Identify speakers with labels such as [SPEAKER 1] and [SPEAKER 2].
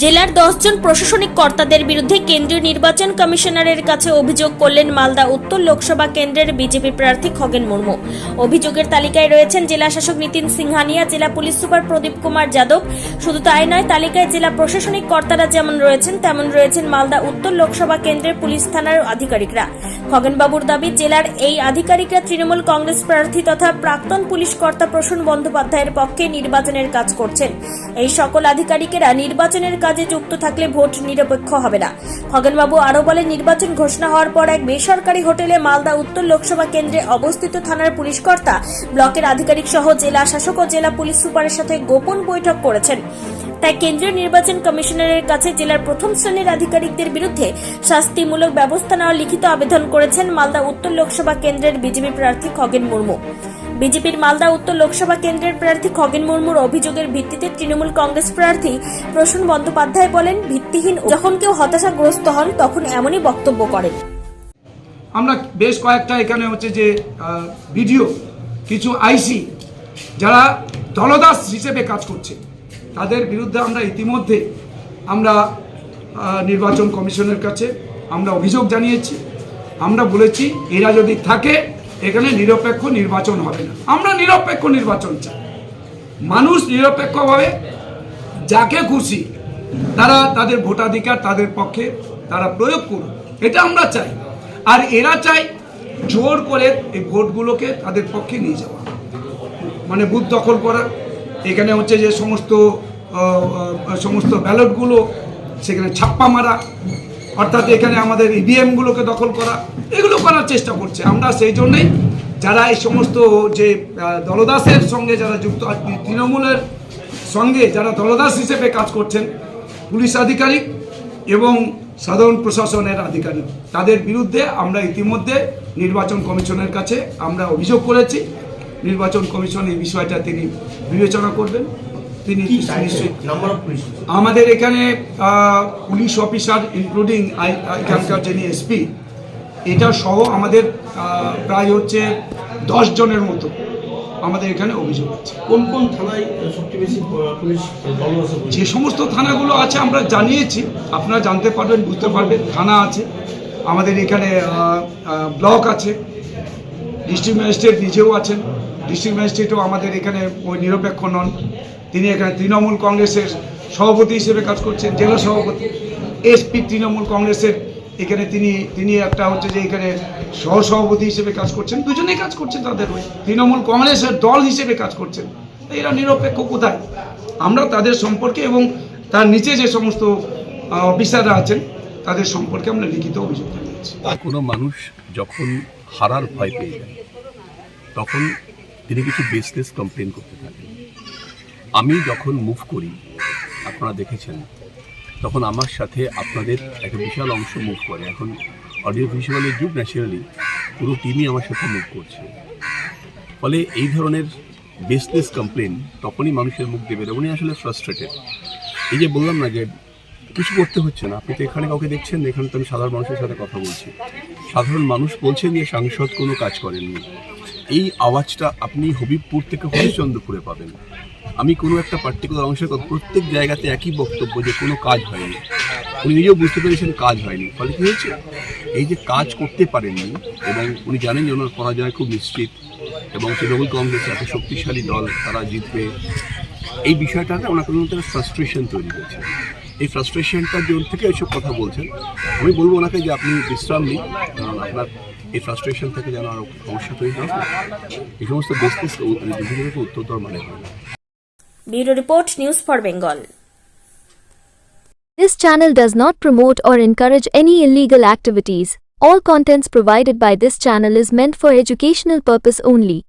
[SPEAKER 1] জেলার দশজন প্রশাসনিক কর্তাদের বিরুদ্ধে কেন্দ্রীয় নির্বাচন কমিশনারের কাছে অভিযোগ করলেন মালদা উত্তর লোকসভা কেন্দ্রের বিজেপি প্রার্থী খগেন মুর্মু। অভিযোগের তালিকায় রয়েছেন জেলা শাসক নীতিন সিংহানিয়া, জেলা পুলিশ সুপার প্রদীপ কুমার যাদব। শুধু তাই নয়, তালিকায় জেলা প্রশাসনিক কর্তারা যেমন রয়েছেন, তেমন রয়েছেন মালদা উত্তর লোকসভা কেন্দ্রের পুলিশ থানার আধিকারিকরা। খগেনবাবুর দাবি, জেলার এই আধিকারিকরা তৃণমূল কংগ্রেস প্রার্থী তথা প্রাক্তন পুলিশ কর্তা প্রসূন বন্দ্যোপাধ্যায়ের পক্ষে নির্বাচনের কাজ করছেন। এই সকল আধিকারিকেরা নির্বাচনের কাজে যুক্ত থাকলে ভোট নিরপেক্ষ হবে না। খগেনবাবু আরও বলেন, নির্বাচন ঘোষণা হওয়ার পর এক বেসরকারি হোটেলে মালদা উত্তর লোকসভা কেন্দ্রে অবস্থিত থানার পুলিশ কর্তা ব্লকের আধিকারিক সহ জেলা শাসক ও জেলা পুলিশ সুপারের সাথে গোপন বৈঠক করেছেন। তাই কেন্দ্রীয় নির্বাচন কমিশনারের কাছে জেলার প্রথম শ্রেণির আধিকারিকদের বিরুদ্ধে শাস্তিমূলক ব্যবস্থা নেওয়ার লিখিত আবেদন করেছেন মালদা উত্তর লোকসভা কেন্দ্রের বিজেপি প্রার্থী খগেন মুর্মু। বিজেপির মালদা উত্তর লোকসভা কেন্দ্রের প্রার্থী খগেন মুর্মুর অভিযোগের ভিত্তিতে তৃণমূল কংগ্রেস প্রার্থী প্রসূন বন্দ্যোপাধ্যায় বলেন, ভিত্তিহীন যখন কেউ হতাশাগ্রস্ত হন, তখন এমনই বক্তব্য করেন।
[SPEAKER 2] আমরা বেশ কয়েকটা এখানে হচ্ছে যে ভিডিও, কিছু আইসি যারা দলদাস হিসেবে কাজ করছে, তাদের বিরুদ্ধে আমরা ইতিমধ্যে আমরা নির্বাচন কমিশনের কাছে আমরা অভিযোগ জানিয়েছি। আমরা বলেছি, এরা যদি থাকে এখানে নিরপেক্ষ নির্বাচন হবে না। আমরা নিরপেক্ষ নির্বাচন চাই। মানুষ নিরপেক্ষভাবে যাকে খুশি তারা তাদের ভোটাধিকার তাদের পক্ষে তারা প্রয়োগ করুন এটা আমরা চাই। আর এরা চাই জোর করে এই ভোটগুলোকে তাদের পক্ষে নিয়ে যাওয়া। মানে বুথ দখল করা, এখানে হচ্ছে যে সমস্ত সমস্ত ব্যালটগুলো, সেখানে ছাপ্পা মারা অর্থাৎ এখানে আমাদের ইভিএমগুলোকে দখল করা, এগুলো করার চেষ্টা করছে। আমরা সেই জন্যেই যারা এই সমস্ত যে দলদাসের সঙ্গে যারা যুক্ত তৃণমূলের সঙ্গে যারা দলদাস হিসেবে কাজ করছেন, পুলিশ আধিকারিক এবং সাধারণ প্রশাসনের আধিকারিক, তাদের বিরুদ্ধে আমরা ইতিমধ্যে নির্বাচন কমিশনের কাছে আমরা অভিযোগ করেছি। নির্বাচন কমিশন এই বিষয়টা তিনি বিবেচনা করবেন। তিনি আমাদের এখানে পুলিশ অফিসার ইনক্লুডিং এখানকার যিনি এসপি এটা সহ আমাদের প্রায় হচ্ছে দশ জনের মতো আমাদের এখানে অভিযোগ আছে।
[SPEAKER 3] কোন কোন থানায় সবচেয়ে বেশি পুলিশ
[SPEAKER 2] যে সমস্ত থানাগুলো আছে আমরা জানিয়েছি আপনারা জানতে পারবেন বুঝতে পারবেন থানা আছে আমাদের এখানে ব্লক আছে ডিস্ট্রিক্ট ম্যাজিস্ট্রেট নিজেও আছেন ডিস্ট্রিক্ট ম্যাজিস্ট্রেটও আমাদের এখানে ওই নিরপেক্ষ নন। তিনি এখানে তৃণমূল কংগ্রেসের সভাপতি হিসেবে কাজ করছেন, জেলা সভাপতি। এসপি তৃণমূল কংগ্রেসের এখানে তিনি তিনি একটা হচ্ছে যে এখানে সহসভাপতি হিসেবে কাজ করছেন। দুজনেই কাজ করছেন তাদের ওই তৃণমূল কংগ্রেসের দল হিসেবে কাজ করছেন। এরা নিরপেক্ষ কোথায়? আমরা তাদের সম্পর্কে এবং তার নিচে যে সমস্ত অফিসাররা আছেন, তাদের সম্পর্কে আমরা লিখিত অভিযোগ জানিয়েছি।
[SPEAKER 4] কোনো মানুষ যখন হারার ভয় পেয়ে যায়, তখন তিনি কিছু বেসলেস কমপ্লেন করতে থাকেন। আমি যখন মুভ করি, আপনারা দেখেছেন, তখন আমার সাথে আপনাদের একটা বিশাল অংশ মুভ করে। এখন অডিও ভিজুয়ালের যুগ ন্যাচারালি পুরো টিমই আমার সাথে মুভ করছে। ফলে এই ধরনের বেসলেস কমপ্লেন তখনই মানুষের মুখ দেবে উনি আসলে ফ্রাস্ট্রেটেড এই যে বললাম না যে কিছু করতে হচ্ছে না। আপনি তো এখানে কাউকে দেখছেন এখানে তো আমি সাধারণ মানুষের সাথে কথা বলছি। সাধারণ মানুষ বলছেন যে সাংসদ কোনো কাজ করেননি। এই আওয়াজটা আপনি হবিবপুর থেকে হরিশ্চন্দ্রপুরে পাবেন। আমি কোনো একটা পার্টিকুলার অংশের কথা প্রত্যেক জায়গাতে একই বক্তব্য যে কোনো কাজ হয়নি। উনি নিজেও বুঝতে পেরেছেন কাজ হয়নি। ফলে কী হয়েছে? এই যে কাজ করতে পারেননি এবং উনি জানেন যে ওনার পরাজয় খুব নিশ্চিত এবং তৃণমূল কংগ্রেস এত শক্তিশালী দল, তারা জিতবে। এই বিষয়টাতে ওনার কোনো একটা ফ্রাস্ট্রেশন তৈরি হয়েছে। এই ফ্রাস্ট্রেশনটার জন্য থেকে এইসব কথা বলছেন, আমি বলব ওনাকে যে আপনি বিশ্রাম নিন। কারণ আপনার এই ফ্রাস্ট্রেশন থেকে যেন আরও সমস্যা তৈরি হয় এই সমস্ত বেসিস ডিভিশনকে উত্তর দেওয়ার মানে হয় না
[SPEAKER 1] bureau report news for Bengal
[SPEAKER 5] This channel does not promote or encourage any illegal activities. All contents provided by this channel is meant for educational purpose only.